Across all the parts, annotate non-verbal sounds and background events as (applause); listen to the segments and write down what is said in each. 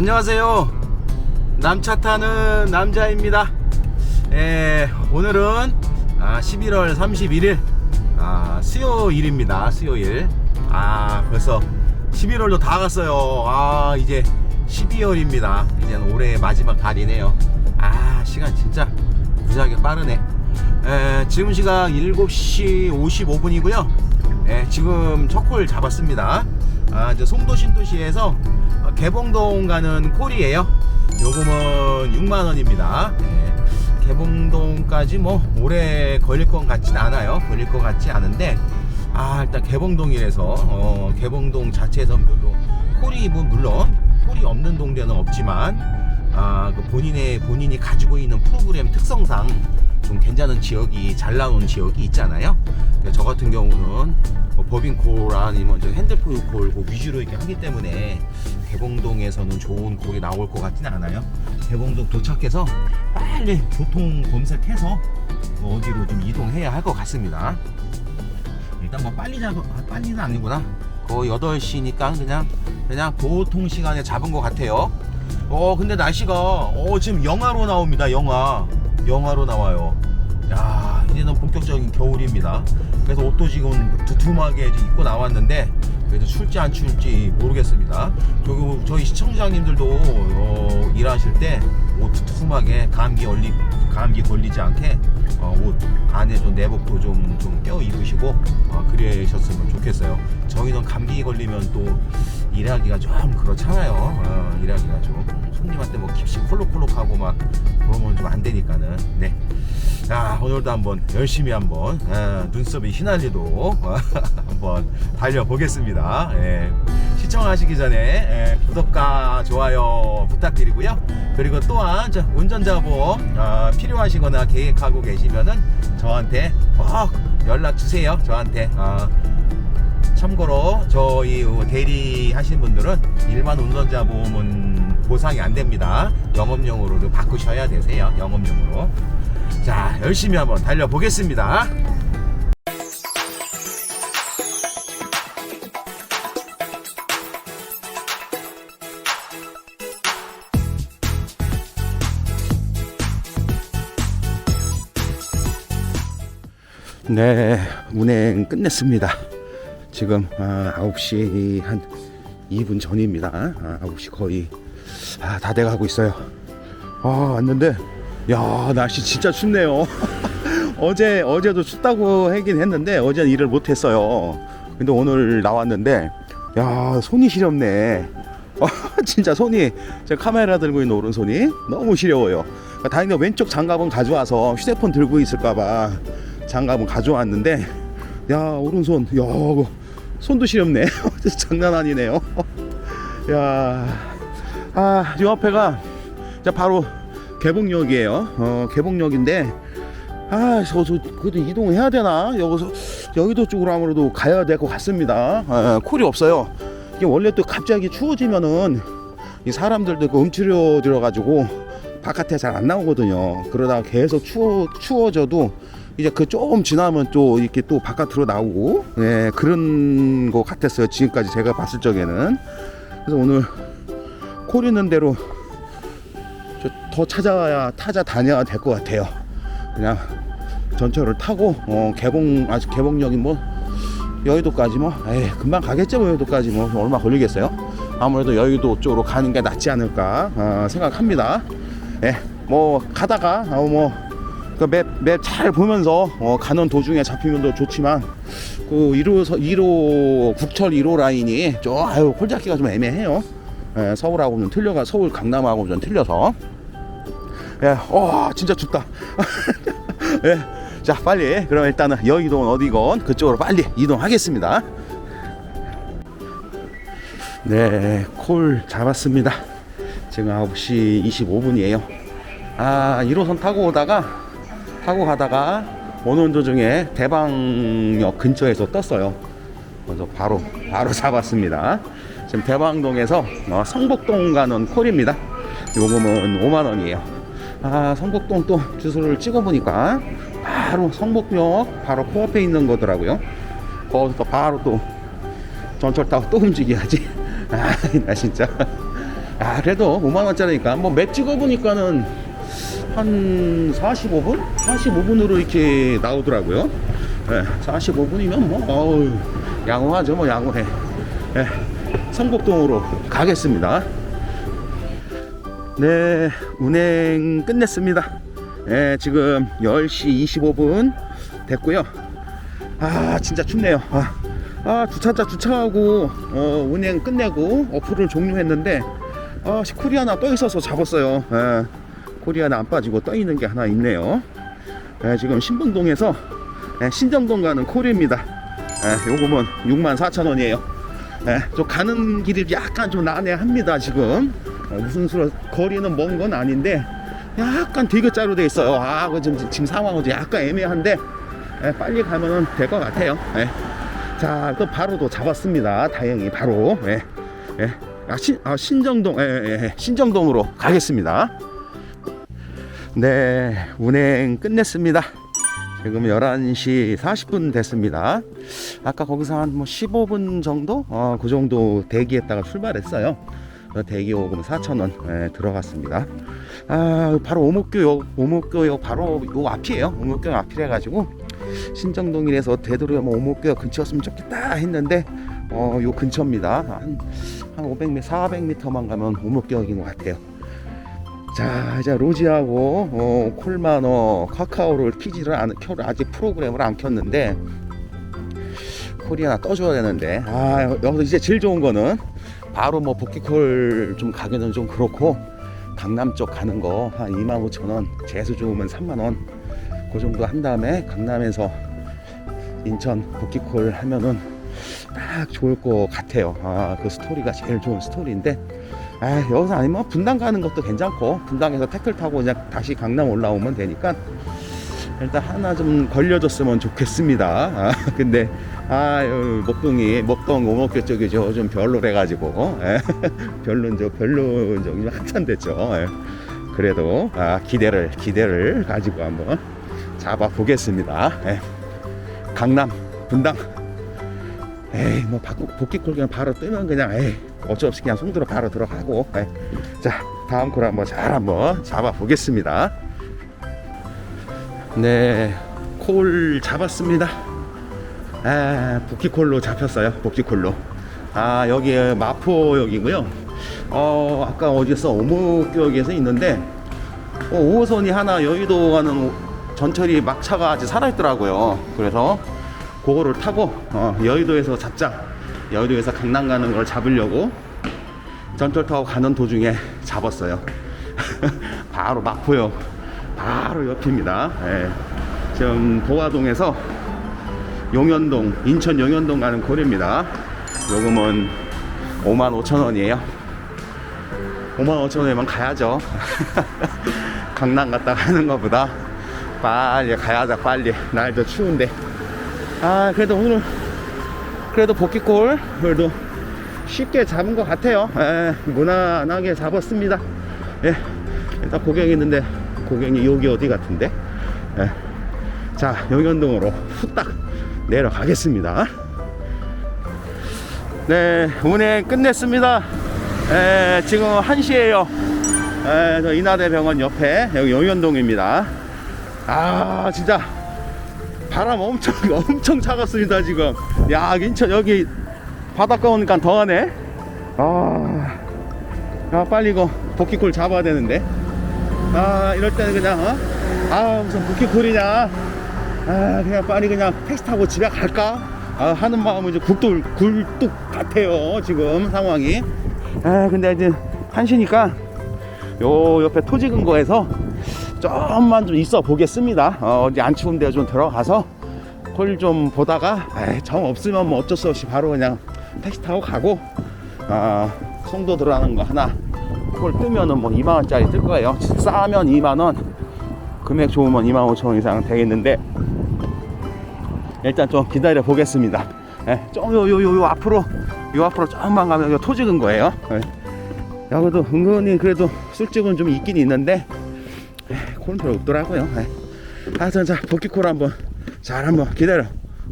안녕하세요. 남차 타는 남자입니다. 예, 오늘은 아, 11월 31일 아, 수요일입니다. 수요일. 아, 벌써 11월도 다 갔어요. 아, 이제 12월입니다. 이제는 올해의 마지막 달이네요. 아, 시간 진짜 무지하게 빠르네. 에, 지금 시각 7시 55분이고요. 예, 지금 첫콜 잡았습니다. 아, 이제 송도 신도시에서 어, 개봉동 가는 콜이에요. 요금은 6만 원입니다. 예, 개봉동까지 뭐 오래 걸릴 것 같진 않아요. 걸릴 것 같지 않은데 아 일단 개봉동이라서 어, 개봉동 자체에서 별로 콜이 뭐 물론 콜이 없는 동네는 없지만 아, 그 본인의 본인이 가지고 있는 프로그램 특성상 좀 괜찮은 지역이 잘 나오는 지역이 있잖아요. 저 같은 경우는 뭐 법인콜 아니면 저 핸드폰 콜그 위주로 이렇게 하기 때문에 개봉동에서는 좋은 콜이 나올 것 같지는 않아요. 개봉동 도착해서 빨리 교통 검색해서 뭐 어디로 좀 이동해야 할 것 같습니다. 일단 뭐 빨리 잡아 아, 빨리는 아니구나. 거의 8시니까 그냥 그냥 보통 시간에 잡은 것 같아요. 어 근데 날씨가 어 지금 영하로 나옵니다. 영하 영하로 나와요. 야 이제는 본격적인 겨울입니다. 그래서 옷도 지금 두툼하게 입고 나왔는데 그래도 출지 안 출지 모르겠습니다. 저기 저희 시청자님들도 어, 일하실 때 옷 두툼하게 감기 걸리 감기 걸리지 않게 어, 옷 안에 좀 내복도 좀좀 껴 입으시고 어, 그러셨으면 좋겠어요. 저희는 감기 걸리면 또 일하기가 좀 그렇잖아요. 어, 일하기가 좀 손님한테 뭐 깁시 콜록콜록하고 막 그러면 좀 안 되니까는 네. 자 오늘도 한번 열심히 한번 어, 눈썹이 휘날리도록 어, (laughs) 한번 달려보겠습니다. 예. 시청하시기 전에 예, 구독과 좋아요 부탁드리고요. 그리고 또한 저 운전자 보험 어, 필요하시거나 계획하고 계시면은 저한테 꼭 연락 주세요. 저한테 어, 참고로 저희 대리 하신 분들은 일반 운전자 보험은 보상이 안 됩니다. 영업용으로 바꾸셔야 되세요. 영업용으로. 자, 열심히 한번 달려보겠습니다. 네, 운행 끝냈습니다. 지금 아, 9시 한 2분 전입니다. 아, 9시 거의 아, 다 돼가고 있어요. 아, 왔는데 야 날씨 진짜 춥네요. (laughs) 어제 어제도 춥다고 하긴 했는데 어제는 일을 못했어요. 근데 오늘 나왔는데 야 손이 시렵네. 아, (laughs) 진짜 손이 제 카메라 들고 있는 오른손이 너무 시려워요. 그러니까 다행히 왼쪽 장갑은 가져와서 휴대폰 들고 있을까봐 장갑은 가져왔는데 야 오른손 야 손도 시렵네. (laughs) 장난 아니네요. (laughs) 야, 아, 요 앞에가 이제 바로 개봉역이에요. 어, 개봉역인데, 아, 저, 저, 그래도 이동해야 되나? 여기서, 여의도 쪽으로 아무래도 가야 될 것 같습니다. 아, 콜이 없어요. 이게 원래 또 갑자기 추워지면은, 이 사람들도 그 음추려 들어가지고, 바깥에 잘 안 나오거든요. 그러다가 계속 추워, 추워져도, 이제 그 조금 지나면 또 이렇게 또 바깥으로 나오고, 예, 그런 것 같았어요. 지금까지 제가 봤을 적에는. 그래서 오늘 콜 있는 대로 저더 찾아와야 타자 다녀야 될 것 같아요. 그냥 전철을 타고 어, 개봉 아직 개봉역이 뭐 여의도까지 뭐 에이, 금방 가겠죠 뭐 여의도까지 뭐 얼마 걸리겠어요? 아무래도 여의도 쪽으로 가는 게 낫지 않을까 어, 생각합니다. 예, 뭐 가다가 어, 뭐 맵맵 잘 보면서 어, 가는 도중에 잡히면 더 좋지만 그 1호 1호 국철 1호 라인이 좀 아유 홀 잡기가 좀 애매해요. 예, 서울하고는 틀려가 서울 강남하고 좀 틀려서 예, 와 진짜 춥다. (laughs) 예, 자 빨리 그럼 일단은 여의도는 어디건 그쪽으로 빨리 이동하겠습니다. 네, 콜 잡았습니다. 지금 9시 25분이에요. 아, 1호선 타고 오다가 타고 가다가 오는 도중에 대방역 근처에서 떴어요. 그래서 바로 바로 잡았습니다. 지금 대방동에서 어, 성북동 가는 콜입니다. 요금은 5만 원이에요. 아 성북동 또 주소를 찍어보니까 바로 성북역 바로 코앞에 있는 거더라고요. 거기서 바로 또 전철 타고 또 움직여야지. (laughs) 아, 나 진짜 아 그래도 5만 원짜리니까 뭐 맵 찍어보니까는 한 45분? 45분으로 이렇게 나오더라고요. 예, 45분이면 뭐 어우, 양호하죠, 뭐 양호해. 예, 성북동으로 가겠습니다. 네, 운행 끝냈습니다. 예, 지금 10시 25분 됐고요. 아, 진짜 춥네요. 아, 아 주차자 주차하고 어, 운행 끝내고 어플을 종료했는데 아, 코리아나 떠 있어서 잡았어요. 예, 코리아나 안 빠지고 떠 있는 게 하나 있네요. 예, 지금 신봉동에서 예, 신정동 가는 코리입니다. 예, 요금은 64,000원이에요. 예, 저 가는 길이 약간 좀 난해합니다, 지금. 어, 무슨 수로 거리는 먼 건 아닌데 약간 되게 돼 있어요. 아, 그 지금, 지금 상황은 좀 약간 애매한데 예, 빨리 가면은 될 것 같아요. 예. 자, 또 바로 또 잡았습니다. 다행히 바로. 예. 예. 아, 신, 아, 신정동, 예, 예, 예. 신정동으로 가겠습니다. 네, 운행 끝냈습니다. 지금 11시 40분 됐습니다. 아까 거기서 한 뭐 15분 정도? 어, 그 정도 대기했다가 출발했어요. 어, 대기 요금 4,000원 예, 들어갔습니다. 아, 바로 오목교역, 오목교역 바로 요 앞이에요. 오목교역 앞이라 가지고 신정동이라서 되도록이면 뭐 오목교역 근처였으면 좋겠다 했는데 어, 요 근처입니다. 한, 한 500m, 400m만 가면 오목교역인 것 같아요. 자 이제 로지하고 어, 콜마너 카카오를 키지를 안 켜, 아직 프로그램을 안 켰는데 코리아나 떠줘야 되는데. 아 여기서 이제 제일 좋은 거는 바로 뭐 복귀콜 좀 가기는 좀 그렇고 강남 쪽 가는 거 한 25,000원 재수 좋으면 3만원 그 정도 한 다음에 강남에서 인천 복귀콜 하면은 딱 좋을 것 같아요. 아 그 스토리가 제일 좋은 스토리인데 아 여기서 아니면 분당 가는 것도 괜찮고 분당에서 태클 타고 그냥 다시 강남 올라오면 되니까 일단 하나 좀 걸려줬으면 좋겠습니다. 아, (laughs) 근데 아 목동이 목동 오목교 쪽이 좀 별로래 가지고 예, (laughs) 별론 저 별론 적이 한참 됐죠. 예. 그래도 아, 기대를 기대를 가지고 한번 잡아 보겠습니다. 예. 강남 분당 에이 뭐 바꾸 복귀 콜 그냥 바로 뜨면 그냥 에이 어쩔 없이 그냥 송도로 바로 들어가고. 에이. 자 다음 콜 한번 잘 한번 잡아 보겠습니다. 네콜 잡았습니다. 아 복귀콜로 잡혔어요 복귀콜로. 아 여기 마포역이고요. 어 아까 어디서 오목역에서 있는데 어, 5호선이 하나 여의도 가는 오- 전철이 막차가 아직 살아있더라고요. 그래서 그거를 타고 어, 여의도에서 잡자 여의도에서 강남 가는 걸 잡으려고 전철 타고 가는 도중에 잡았어요. (laughs) 바로 마포역 바로 옆입니다. 예. 지금 보화동에서 용현동 인천 용현동 가는 거리입니다. 요금은 5만 5천 원이에요. 5만 5천 원이면 가야죠. (laughs) 강남 갔다 가는 것보다 빨리 가야죠 빨리. 날도 추운데. 아 그래도 오늘 그래도 복귀골 그래도 쉽게 잡은 것 같아요. 예, 무난하게 잡았습니다. 예, 일단 고객이 있는데 고객이 여기 어디 같은데? 예. 자 영현동으로 후딱 내려가겠습니다. 네 운행 끝냈습니다. 예, 지금 1시에요. 예, 저 인하대병원 옆에 여기 영현동입니다. 아 진짜 바람 엄청 (laughs) 엄청 차갑습니다 지금. 야 인천 여기 바닷가 오니까 더하네. 아, 야 빨리 이거 복귀콜 잡아야 되는데. 아 이럴 때는 그냥 어? 아 무슨 복귀콜이냐. 아 그냥 빨리 그냥 택시 타고 집에 갈까? 아, 하는 마음은 이제 굴뚝 굴뚝 같아요 지금 상황이. 아 근데 이제 한시니까 요 옆에 토지 근거에서 좀만 좀 있어 보겠습니다. 어, 어디 안 추운 데 좀 들어가서 콜 좀 보다가 에이, 정 없으면 뭐 어쩔 수 없이 바로 그냥 택시 타고 가고 아, 송도 들어가는 거 하나 콜 뜨면은 뭐 2만 원짜리 뜰 거예요. 싸면 2만 원, 금액 좋으면 2만 5천 원 이상 되겠는데 일단 좀 기다려 보겠습니다. 예, 좀요요요 요 앞으로 요 앞으로 조금만 가면 요 토지 근 거예요. 예. 여기도 은근히 그래도 술집은 좀 있긴 있는데 콜은 별로 없더라고요. 네. 하여튼 자 복귀콜 한번 잘 한번 기다려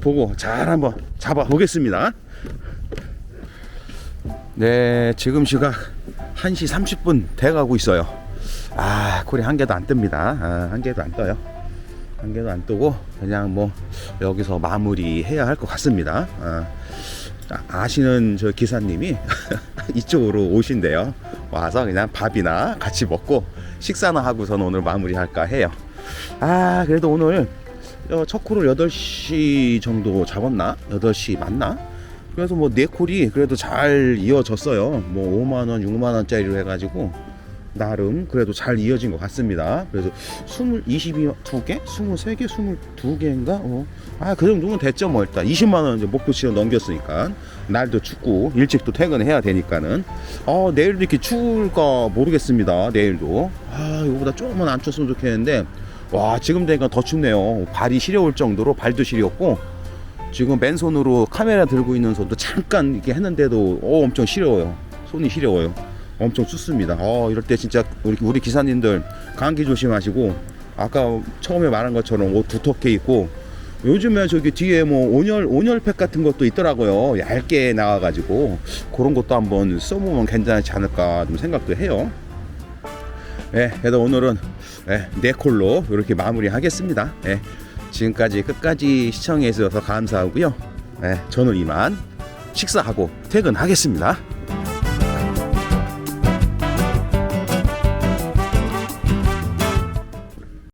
보고 잘 한번 잡아 보겠습니다. 네 지금 시각 1시 30분 돼가고 있어요. 아, 콜이 한 개도 안 뜹니다. 아, 한 개도 안 떠요. 한 개도 안 뜨고 그냥 뭐 여기서 마무리해야 할 것 같습니다. 아, 자, 아시는 저 기사님이 (laughs) 이쪽으로 오신대요. 와서 그냥 밥이나 같이 먹고 식사나 하고선 오늘 마무리할까 해요. 아, 그래도 오늘 어, 첫 콜을 8시 정도 잡았나? 8시 맞나? 그래서 뭐 네 콜이 그래도 잘 이어졌어요. 뭐 5만 원, 6만 원짜리로 해가지고 나름 그래도 잘 이어진 것 같습니다. 그래서 20, 22개, 23개, 22개인가? 어. 아, 그 정도면 됐죠, 뭐 일단 20만 원 이제 목표치를 넘겼으니까 날도 춥고 일찍 또 퇴근해야 되니까는 어, 내일도 이렇게 추울까 모르겠습니다. 내일도 아, 이거보다 조금만 안 춥으면 좋겠는데 와, 지금 되니까 더 춥네요. 발이 시려울 정도로 발도 시렸고 지금 맨손으로 카메라 들고 있는 손도 잠깐 이렇게 했는데도 어, 엄청 시려워요. 손이 시려워요. 엄청 춥습니다. 어, 이럴 때 진짜 우리, 우리 기사님들 감기 조심하시고 아까 처음에 말한 것처럼 옷 두텁게 입고 요즘에 저기 뒤에 뭐 온열 온열팩 같은 것도 있더라고요. 얇게 나와가지고 그런 것도 한번 써보면 괜찮지 않을까 좀 생각도 해요. 예, 그래도 오늘은 예, 네 콜로 이렇게 마무리하겠습니다. 예, 지금까지 끝까지 시청해 주셔서 감사하고요. 예, 저는 이만 식사하고 퇴근하겠습니다.